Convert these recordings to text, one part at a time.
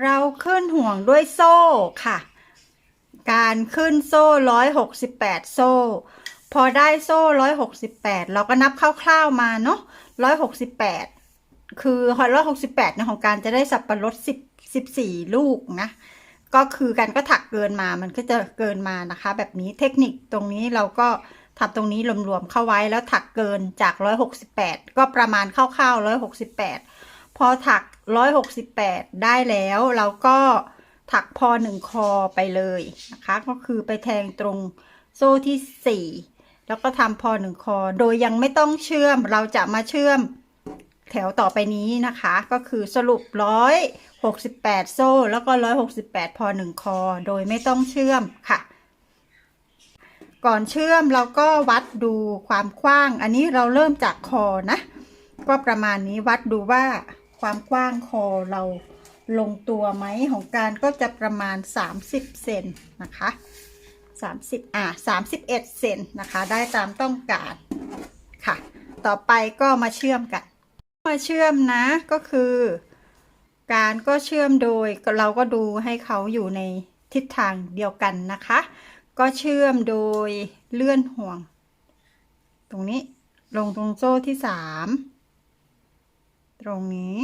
เราขึ้นห่วงด้วยโซ่ค่ะ การขึ้นโซ่ร้อยหกสิบแปดโซ่ พอได้โซ่ร้อยหกสิบแปดเราก็นับคร่าวๆมาเนาะร้อยหกสิบแปดคือร้อยหกสิบแปดนี่ยของการจะได้สับปะรดสิบสิบสี่ลูกนะ ก็คือการก็ถักเกินมามันก็จะเกินมานะคะ แบบนี้เทคนิคตรงนี้เราก็ทำตรงนี้รวมๆเข้าไว้แล้วถักเกินจากร้อยหกสิบแปดก็ประมาณคร่าวๆร้อยหกสิบแปด อถัก168ได้แล้วเราก็ถักพอหนึ่งคอไปเลยนะคะ ก็คือไปแทงตรงโซ่ที่4แล้วก็ทำพอหนึ่งคอ โดยยังไม่ต้องเชื่อมเราจะมาเชื่อมแถวต่อไปนี้นะคะ ก็คือสรุป168โซ่ แล้วก็168พอหนึ่งคอ โดยไม่ต้องเชื่อมค่ะ ก่อนเชื่อมเราก็วัดดูความกว้าง อันนี้เราเริ่มจากคอนะ ก็ประมาณนี้วัดดูว่า ความกว้างคอเราลงตัวไหมของการก็จะประมาณ 30 เซนนะคะ 30อะ31 เซนนะคะ ได้ตามต้องการค่ะ ต่อไปก็มาเชื่อมกัน มาเชื่อมนะก็คือ การก็เชื่อมโดยเราก็ดูให้เขาอยู่ในทิศทางเดียวกันนะคะ ก็เชื่อมโดยเลื่อนห่วง ตรงนี้ลงตรงโซ่ที่สาม ตรงนี้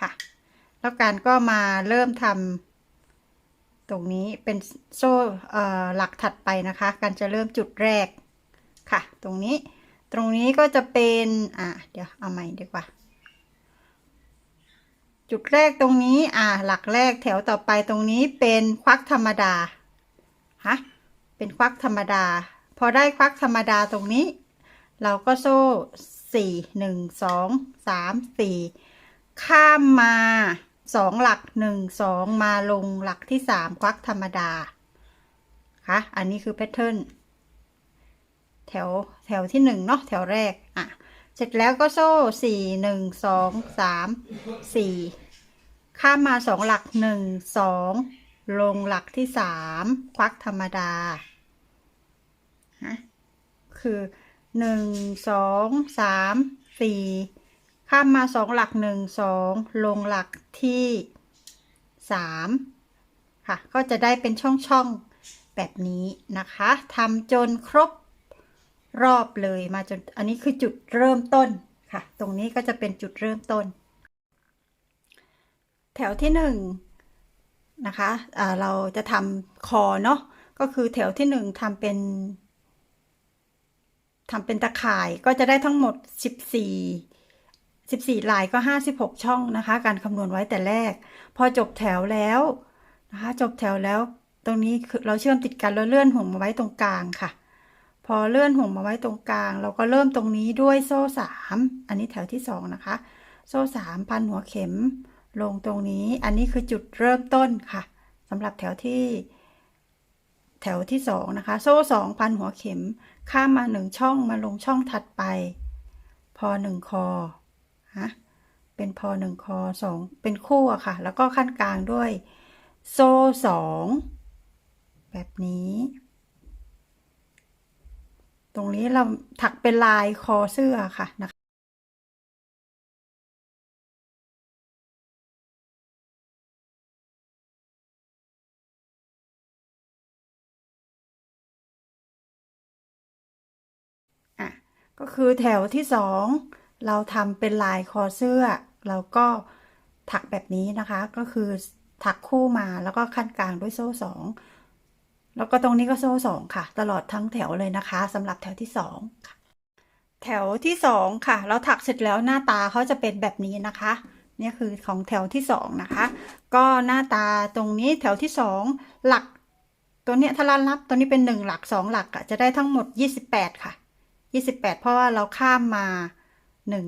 ค่ะ แล้วการก็มาเริ่มทำตรงนี้เป็นโซ่หลักถัดไปนะคะ การจะเริ่มจุดแรกค่ะ ตรงนี้ตรงนี้ก็จะเป็นอะเดี๋ยวเอาใหม่ดีกว่า จุดแรกตรงนี้อ่าหลักแรกแถวต่อไปตรงนี้เป็นควักธรรมดาฮะเป็นควักธรรมดา พอได้ควักธรรมดาตรงนี้ เราก็โซ่ สี่หนึ่งสองสามสี่ข้ามมาสองหลักหนึ่งสองมาลงหลักที่สามควักธรรมดาค่ะอันนี้คือแพทเทิร์นแถวแถวที่หนึ่งเนาะแถวแรกอะเสร็จแล้วก็โซ่สี่หนึ่งสองสามสี่ข้ามมาสองหลักหนึ่งสองลงหลักที่สามควักธรรมดาฮะคือ หนึ่งสองสามสี่ข้ามมาสองหลักหนึ่งสองลงหลักที่สามค่ะ ก็จะได้เป็นช่องๆแบบนี้นะคะทำจนครบรอบเลยมาจนอันนี้คือจุดเริ่มต้นค่ะ ตรงนี้ก็จะเป็นจุดเริ่มต้น แถวที่หนึ่งนะคะอ่าเราจะทำคอเนาะก็คือแถวที่หนึ่งทำเป็น ทำเป็นตะข่ายก็จะได้ทั้งหมด 14 14ลายก็ 56 ช่องนะคะ การคำนวณไว้แต่แรก พอจบแถวแล้วนะคะ จบแถวแล้ว ตรงนี้เราเชื่อมติดกันแล้วเลื่อนห่วงมาไว้ตรงกลางค่ะ พอเลื่อนห่วงมาไว้ตรงกลาง เราก็เริ่มตรงนี้ด้วยโซ่สามอันนี้แถวที่สองนะคะ โซ่สามพันหัวเข็มลงตรงนี้ อันนี้คือจุดเริ่มต้นค่ะสำหรับแถวที่แถวที่สองนะคะ โซ่สองพันหัวเข็ม ข้ามมาหนึ่งช่องมาลงช่องถัดไป พอหนึ่งคอฮะเป็นพอหนึ่งคอสองเป็นคู่อะค่ะ แล้วก็ขั้นกลางด้วย โซ่สองแบบนี้ ตรงนี้เราถักเป็นลายคอเสื้อค่ะนะคะ ก็คือแถวที่สองเราทำเป็นลายคอเสื้อ เราก็ถักแบบนี้นะคะ ก็คือถักคู่มาแล้วก็ขั้นกลางด้วยโซ่สองแล้วก็ตรงนี้ก็โซ่สองค่ะ ตลอดทั้งแถวเลยนะคะสำหรับแถวที่สองค่ะ แถวที่สองค่ะ เราถักเสร็จแล้วหน้าตาเขาจะเป็นแบบนี้นะคะนี่คือของแถวที่สองนะคะ ก็หน้าตาตรงนี้แถวที่สองหลักตัวเนี้ยถ้าเรานับตัวนี้เป็นหนึ่งหลักสองหลักอะจะได้ทั้งหมดยี่สิบแปดค่ะ ยี่สิบแปดเพราะว่าเราข้ามมาหนึ่ง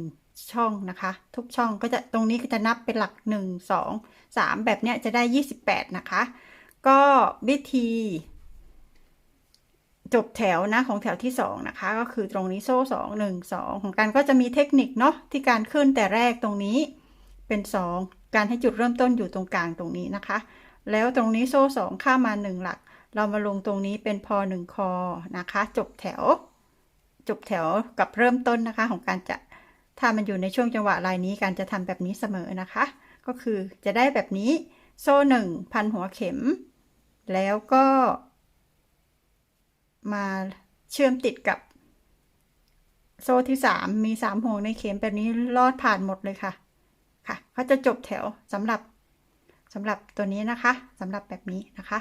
ช่องนะคะ ทุกช่องก็จะตรงนี้ก็จะนับเป็นหลักหนึ่งสองสามแบบเนี้ยจะได้ยี่สิบแปดนะคะ ก็วิธี จบแถวนะของแถวที่สองนะคะ ก็คือตรงนี้โซ่สองหนึ่งสองของการก็จะมีเทคนิคเนาะที่การขึ้นแต่แรกตรงนี้เป็นสองการให้จุดเริ่มต้นอยู่ตรงกลางตรงนี้นะคะ แล้วตรงนี้โซ่สองข้ามมาหนึ่งหลัก เรามาลงตรงนี้เป็นพอหนึ่งคอนะคะ จบแถว จบแถวกับเริ่มต้นนะคะ ของการจะถ้ามันอยู่ในช่วงจังหวะลายนี้การจะทำแบบนี้เสมอนะคะ ก็คือจะได้แบบนี้โซ่หนึ่งพันหัวเข็ม แล้วก็ มาเชื่อมติดกับ โซ่ที่สามมีสามห่วงในเข็มแบบนี้ลอดผ่านหมดเลยค่ะ ค่ะเขาจะจบแถวสำหรับสำหรับตัวนี้นะคะสำหรับแบบนี้นะคะ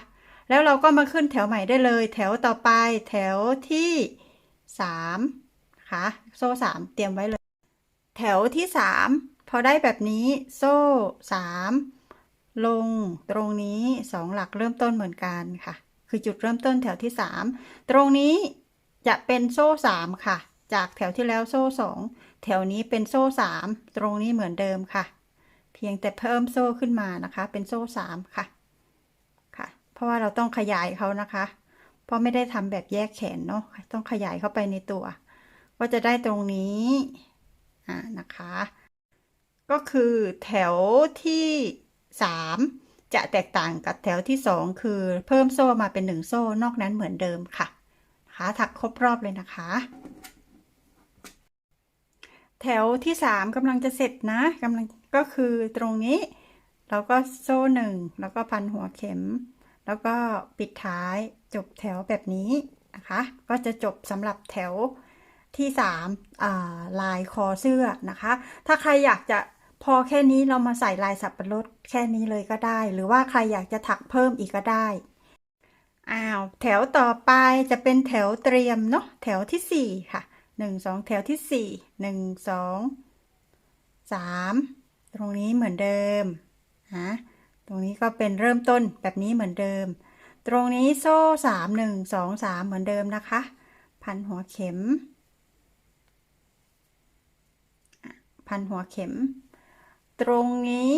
แล้วเราก็มาขึ้นแถวใหม่ได้เลย แถวต่อไปแถวที่ สามนะคะโซ่สามเตรียมไว้เลย แถวที่สามพอได้แบบนี้โซ่สามลงตรงนี้สองหลักเริ่มต้นเหมือนกันค่ะ คือจุดเริ่มต้นแถวที่สามตรงนี้จะเป็นโซ่สามค่ะ จากแถวที่แล้วโซ่สองแถวนี้เป็นโซ่สามตรงนี้เหมือนเดิมค่ะ เพียงแต่เพิ่มโซ่ขึ้นมานะคะ เป็นโซ่สามค่ะค่ะ เพราะว่าเราต้องขยายเขานะคะ เพราะไม่ได้ทำแบบแยกแขนเนาะต้องขยายเข้าไปในตัว ก็จะได้ตรงนี้อ่านะคะ ก็คือแถวที่สามจะแตกต่างกับแถวที่สองคือเพิ่มโซ่มาเป็นหนึ่งโซ่นอกนั้นเหมือนเดิมค่ะนะคะถักครบรอบเลยนะคะ แถวที่สามกำลังจะเสร็จนะกำลังก็คือตรงนี้ เราก็โซ่หนึ่งแล้วก็พันหัวเข็ม แล้วก็ปิดท้ายจบแถวแบบนี้นะคะ ก็จะจบสำหรับแถวที่สามลายคอเสื้อนะคะ ถ้าใครอยากจะพอแค่นี้เรามาใส่ลายสับปะรดแค่นี้เลยก็ได้ หรือว่าใครอยากจะถักเพิ่มอีกก็ได้อ้าวแถวต่อไปจะเป็นแถวเตรียมเนาะแถวที่สี่ค่ะหนึ่งสองแถวที่สี่หนึ่งสองสามตรงนี้เหมือนเดิมฮะ ตรงนี้ก็เป็นเริ่มต้นแบบนี้เหมือนเดิม ตรงนี้โซ่สามหนึ่งสองสามเหมือนเดิมนะคะ พันหัวเข็ม พันหัวเข็ม ตรงนี้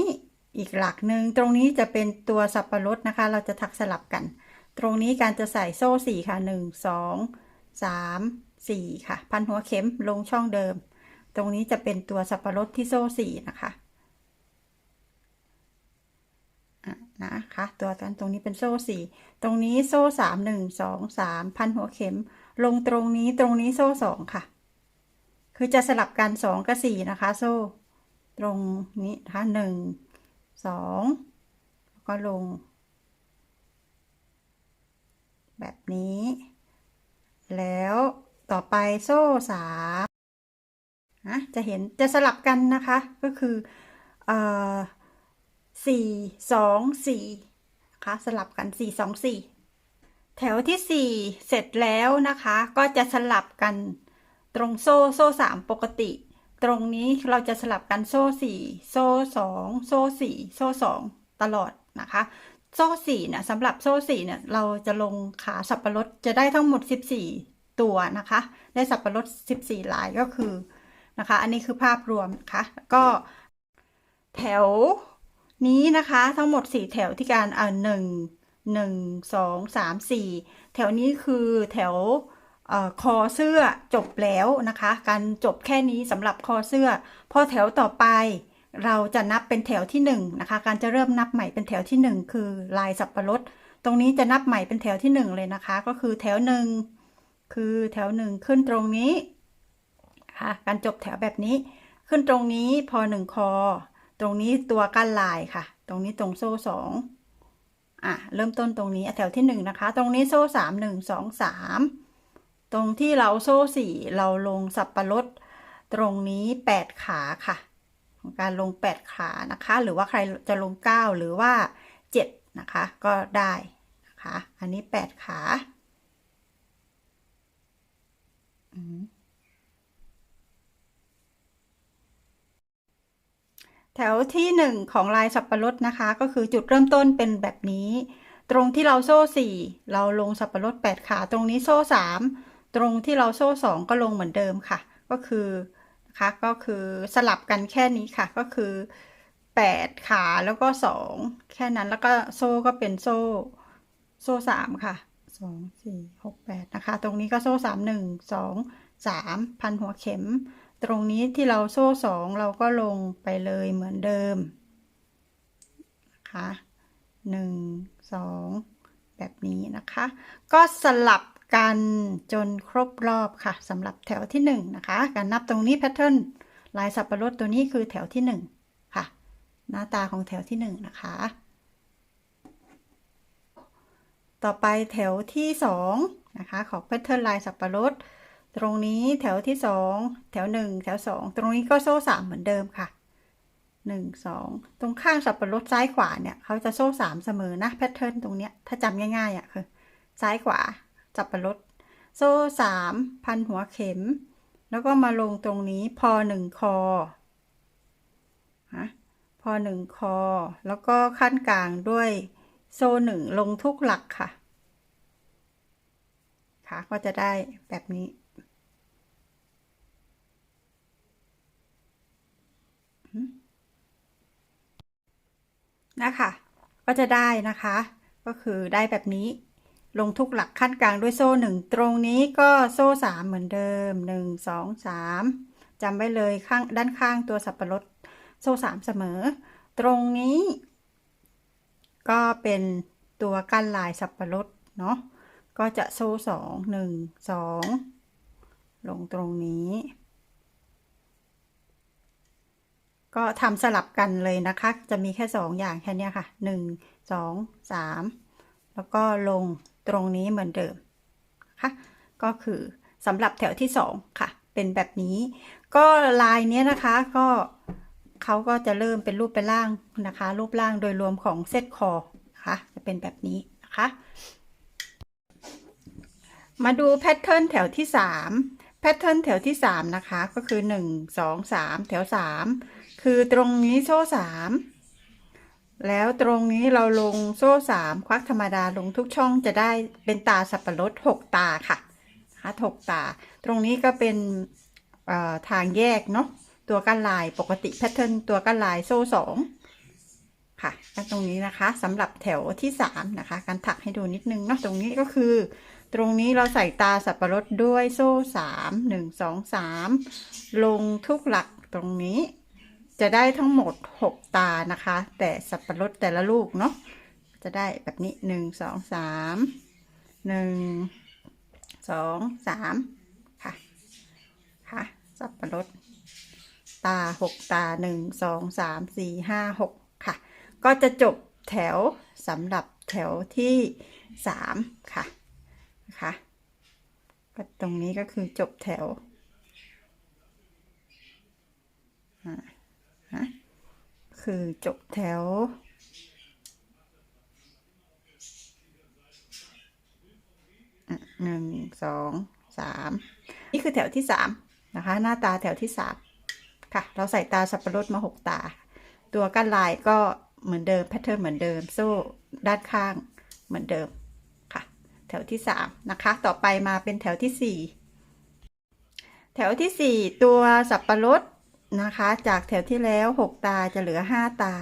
อีกหลักหนึ่งตรงนี้จะเป็นตัวสับปะรดนะคะ เราจะถักสลับกัน ตรงนี้การจะใส่โซ่สี่ค่ะหนึ่งสองสามสี่ค่ะ พันหัวเข็มลงช่องเดิม ตรงนี้จะเป็นตัวสับปะรดที่โซ่สี่นะคะอะ นะคะตัวกันตรงนี้เป็นโซ่สี่ตรงนี้โซ่สามหนึ่งสองสามพันหัวเข็ม ลงตรงนี้ตรงนี้โซ่สองค่ะ คือจะสลับกันสองกับสี่นะคะ โซ่ ตรงนี้นะคะหนึ่งสองแล้วก็ลง แบบนี้ แล้วต่อไปโซ่สามนะจะเห็นจะสลับกันนะคะ ก็คือเอ่อ สี่สองสี่นะคะสลับกันสี่สองสี่แถวที่สี่เสร็จแล้วนะคะ ก็จะสลับกันตรงโซ่โซ่สามปกติ ตรงนี้เราจะสลับกันโซ่สี่โซ่สองโซ่สี่โซ่สองตลอดนะคะ โซ่สี่เนี่ยสำหรับโซ่สี่เนี่ยเราจะลงขาสับปะรดจะได้ทั้งหมด14ตัวนะคะ ได้สับปะรด14ลายก็คือนะคะ อันนี้คือภาพรวมนะคะก็แถว นี้นะคะทั้งหมด 4 แถวที่การอ่าหนึ่งหนึ่งสองสามสี่แถวนี้คือแถวอคอเสื้อจบแล้วนะคะ การจบแค่นี้สำหรับคอเสื้อ พอแถวต่อไป เราจะนับเป็นแถวที่หนึ่งนะคะ การจะเริ่มนับใหม่เป็นแถวที่หนึ่งคือลายสับปะรด ตรงนี้จะนับใหม่เป็นแถวที่หนึ่งเลยนะคะ ก็คือแถวหนึ่งคือแถวหนึ่งขึ้นตรงนี้ค่ะการจบแถวแบบนี้ ขึ้นตรงนี้พอหนึ่งคอ ตรงนี้ตัวกั้นลายค่ะ ตรงนี้ตรงโซ่สองอะ เริ่มต้นตรงนี้แถวที่หนึ่งนะคะ ตรงนี้โซ่สามหนึ่งสองสามตรงที่เราโซ่สี่เราลงสับประรดตรงนี้แปดขาค่ะ ของการลง8ขานะคะ หรือว่าใครจะลง9หรือว่า7นะคะ ก็ได้นะคะ อันนี้8ขา อืม แถวที่1ของลายสับปะรดนะคะ ก็คือจุดเริ่มต้นเป็นแบบนี้ ตรงที่เราโซ่4เราลงสับปะรด8ขาตรงนี้โซ่3ตรงที่เราโซ่2ก็ลงเหมือนเดิมค่ะ ก็คือนะคะก็คือสลับกันแค่นี้ค่ะ ก็คือแปดขาแล้วก็สองแค่นั้นแล้วก็โซ่ก็เป็นโซ่ โซ่สามค่ะสองสี่หกแปดนะคะ ตรงนี้ก็โซ่สามหนึ่งสองสามพันหัวเข็ม ตรงนี้ที่เราโซ่สองเราก็ลงไปเลยเหมือนเดิมนะคะหนึ่งสองแบบนี้นะคะ ก็สลับกันจนครบรอบค่ะสำหรับแถวที่หนึ่งนะคะการนับตรงนี้แพทเทิร์นลายสับปะรดตัวนี้คือแถวที่หนึ่งค่ะ หน้าตาของแถวที่หนึ่งนะคะ ต่อไปแถวที่สองนะคะของแพทเทิร์นลายสับปะรด ตรงนี้แถวที่สองแถวหนึ่งแถวสองตรงนี้ก็โซ่สามเหมือนเดิมค่ะหนึ่งสองตรงข้างสับปะรดซ้ายขวาเนี่ยเขาจะโซ่สามเสมอนะแพทเทิร์นตรงเนี้ยถ้าจำง่ายๆอะคือ ซ้ายขวาสับปะรด โซ่สามพันหัวเข็ม แล้วก็มาลงตรงนี้พอหนึ่งคอฮะพอหนึ่งคอ แล้วก็ขั้นกลางด้วยโซ่หนึ่งลงทุกหลักค่ะค่ะก็จะได้แบบนี้ นะคะก็จะได้นะคะ ก็คือได้แบบนี้ ลงทุกหลักขั้นกลางด้วยโซ่หนึ่งตรงนี้ก็โซ่สามเหมือนเดิมหนึ่งสองสามจำไว้เลยข้างด้านข้างตัวสับปะรดโซ่สามเสมอ ตรงนี้ ก็เป็นตัวกั้นลายสับปะรดเนาะก็จะโซ่สองหนึ่งสองลงตรงนี้ ก็ทำสลับกันเลยนะคะ จะมีแค่สองอย่างแค่นี้ค่ะหนึ่งสองสามแล้วก็ลงตรงนี้เหมือนเดิมนะคะก็คือสำหรับแถวที่สองค่ะ เป็นแบบนี้ ก็ลายนี้นะคะก็เขาก็จะเริ่มเป็นรูปเป็นร่างนะคะ รูปร่างโดยรวมของเซตคอนะคะจะเป็นแบบนี้นะคะ มาดูแพทเทิร์นแถวที่สามแพทเทิร์นแถวที่สามนะคะ ก็คือหนึ่งสองสามแถวสาม คือตรงนี้โซ่สามแล้วตรงนี้เราลงโซ่สามควักธรรมดาลงทุกช่องจะได้เป็นตาสับปะรดหกตาค่ะนะคะหกตา ตรงนี้ก็เป็นทางแยกเนาะตัวกั้นลายปกติแพทเทิร์นตัวกั้นลายโซ่สองค่ะตรงนี้นะคะสำหรับแถวที่สามนะคะ การถักให้ดูนิดนึงเนาะตรงนี้ก็คือ ตรงนี้เราใส่ตาสับปะรดด้วยโซ่สามหนึ่งสองสามลงทุกหลักตรงนี้ จะได้ทั้งหมดหกตานะคะ แต่สับปะรดแต่ละลูกเนาะจะได้แบบนี้หนึ่งสองสามหนึ่งสองสามค่ะ ค่ะ สับปะรด ตาหกตาหนึ่งสองสามสี่ห้าหกค่ะ ก็จะจบแถวสำหรับแถวที่สามค่ะนะคะตรงนี้ก็คือจบแถวอ่าฮะ คือจบแถว หนึ่ง สอง สาม นี่คือแถวที่สามนะคะ หน้าตาแถวที่สามค่ะ เราใส่ตาสับปะรดมาหกตา ตัวกั้นลายก็เหมือนเดิม แพทเทิร์นเหมือนเดิม โซ่ด้านข้างเหมือนเดิมค่ะ แถวที่สามนะคะ ต่อไปมาเป็นแถวที่สี่แถวที่สี่ตัวสับปะรด นะคะ จากแถวที่แล้วหกตาจะเหลือห้าตา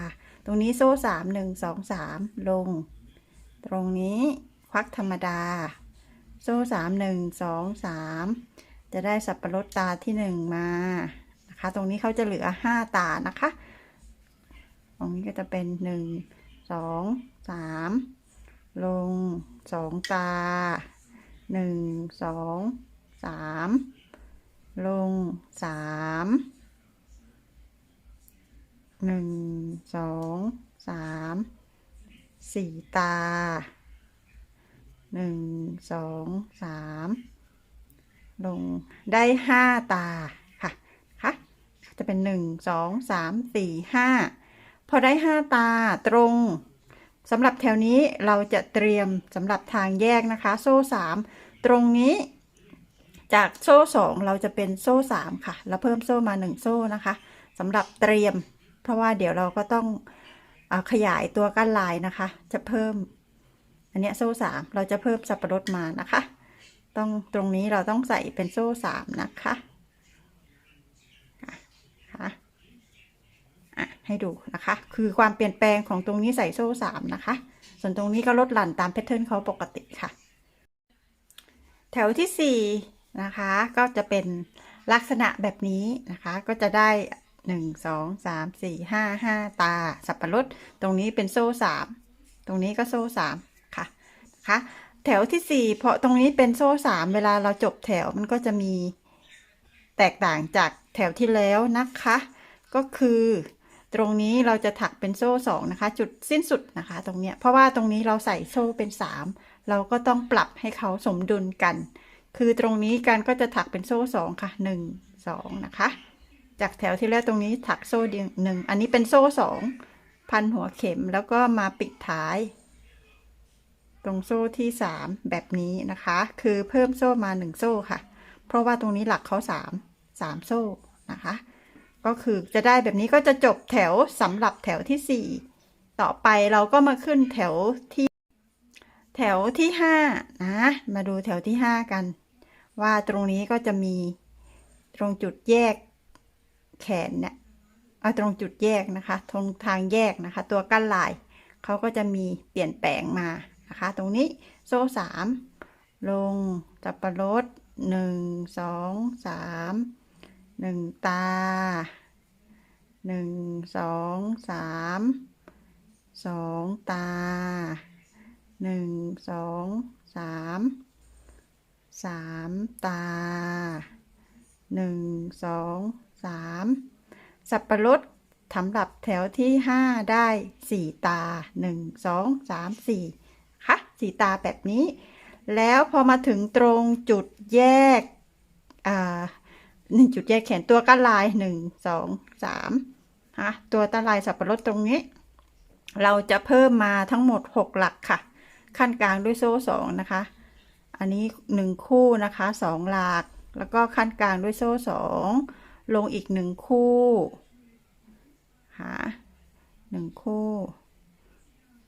ตรงนี้โซ่สามหนึ่งสองสามลง ตรงนี้ควักธรรมดา โซ่สามหนึ่งสองสามจะได้สับปะรดตาที่หนึ่งมานะคะ ตรงนี้เขาจะเหลือห้าตานะคะ ตรงนี้ก็จะเป็นหนึ่งสองสามลงสองตาหนึ่งสองสามลงสาม หนึ่งสองสามสี่ตาหนึ่งสองสามลงได้ห้าตาค่ะค่ะจะเป็นหนึ่งสองสามสี่ห้าพอได้ห้าตาตรงสำหรับแถวนี้เราจะเตรียมสำหรับทางแยกนะคะ โซ่สามตรงนี้ จากโซ่สองเราจะเป็นโซ่สามค่ะ แล้วเพิ่มโซ่มาหนึ่งโซ่นะคะสำหรับเตรียม ราะว่าเดี๋ยวเราก็ต้องอขยายตัวกั้นลายนะคะ จะเพิ่ม อันนี้โซ่สามเราจะเพิ่มสับปะรดมานะคะ ต้องตรงนี้เราต้องใส่เป็นโซ่สามนะคะค่ะให้ดูนะคะ คือความเปลี่ยนแปลงของตรงนี้ใส่โซ่สามนะคะ ส่วนตรงนี้ก็ลดหลั่นตามแพทเทิร์นเขาปกติค่ะ แถวที่สี่นะคะ ก็จะเป็นลักษณะแบบนี้นะคะ ก็จะได้ หนึ่งสองสามสี่ห้าห้าตา สับปะรด ตรงนี้เป็นโซ่สามตรงนี้ก็โซ่สามค่ะนะคะแถวที่สี่เพราะตรงนี้เป็นโซ่สามเวลาเราจบแถวมันก็จะมีแตกต่างจากแถวที่แล้วนะคะ ก็คือตรงนี้เราจะถักเป็นโซ่สองนะคะ จุดสิ้นสุดนะคะ ตรงเนี้ยเพราะว่าตรงนี้เราใส่โซ่เป็นสามเราก็ต้องปรับให้เขาสมดุลกัน คือตรงนี้กันก็จะถักเป็นโซ่สองค่ะหนึ่งสองนะคะ จากแถวที่แรกตรงนี้ถักโซ่เดียวหนึ่ง อันนี้เป็นโซ่สอง พันหัวเข็มแล้วก็มาปิดท้าย ตรงโซ่ที่สามแบบนี้นะคะ คือเพิ่มโซ่มาหนึ่งโซ่ค่ะ เพราะว่าตรงนี้หลักเขาสามสามโซ่นะคะ ก็คือจะได้แบบนี้ก็จะจบแถวสำหรับแถวที่สี่ต่อไปเราก็มาขึ้นแถวที่ แถวที่ห้านะ มาดูแถวที่ห้ากัน ว่าตรงนี้ก็จะมีตรงจุดแยก แขนเนี่ยเอาตรงจุดแยกนะคะตรงทางแยกนะคะ ตัวกั้นลายเขาก็จะมีเปลี่ยนแปลงมานะคะ ตรงนี้โซ่สามลงจับประรดหนึ่งสองสามหนึ่งตาหนึ่งสองสามสองตาหนึ่งสองสามสามตาหนึ่งสอง สามสับปะรดสำหรับแถวที่ห้าได้สี่ตาหนึ่งสองสามสี่ค่ะสี่ตาแบบนี้ แล้วพอมาถึงตรงจุดแยกอ่าหนึ่งจุดแยกแขนตัวก้านลายหนึ่งสองสามฮะตัวตาลายสับปะรดตรงนี้ เราจะเพิ่มมาทั้งหมดหกหลักค่ะ ขั้นกลางด้วยโซ่สองนะคะ อันนี้หนึ่งคู่นะคะสองหลัก แล้วก็ขั้นกลางด้วยโซ่สอง ลงอีกหนึ่งคู่ค่ะหนึ่งคู่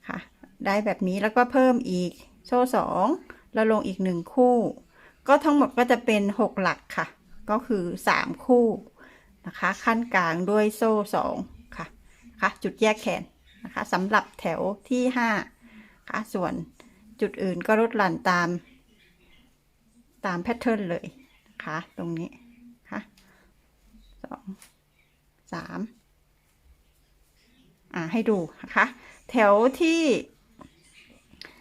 ค่ะ ได้แบบนี้แล้วก็เพิ่มอีกโซ่สองแล้วลงอีกหนึ่งคู่ ก็ทั้งหมดก็จะเป็นหกหลักค่ะ ก็คือสามคู่นะคะ ขั้นกลางด้วยโซ่สองค่ะนะคะจุดแยกแขนนะคะสำหรับแถวที่ห้าค่ะ ส่วนจุดอื่นก็ลดหลั่นตามตามแพทเทิร์นเลยนะคะ ตรงนี้ค่ะสอง สามอ่าให้ดูนะคะ แถวที่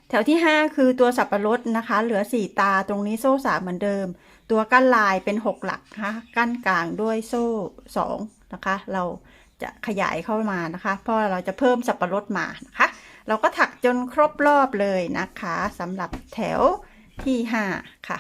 แถวที่ห้าคือตัวสับปะรดนะคะ เหลือสี่ตาตรงนี้โซ่สามเหมือนเดิม ตัวกั้นลายเป็นหกหลักนะคะกั้นกลางด้วยโซ่สองนะคะ เราจะขยายเข้ามานะคะ เพราะเราจะเพิ่มสับปะรดมานะคะ เราก็ถักจนครบรอบเลยนะคะสำหรับแถวที่ห้าค่ะ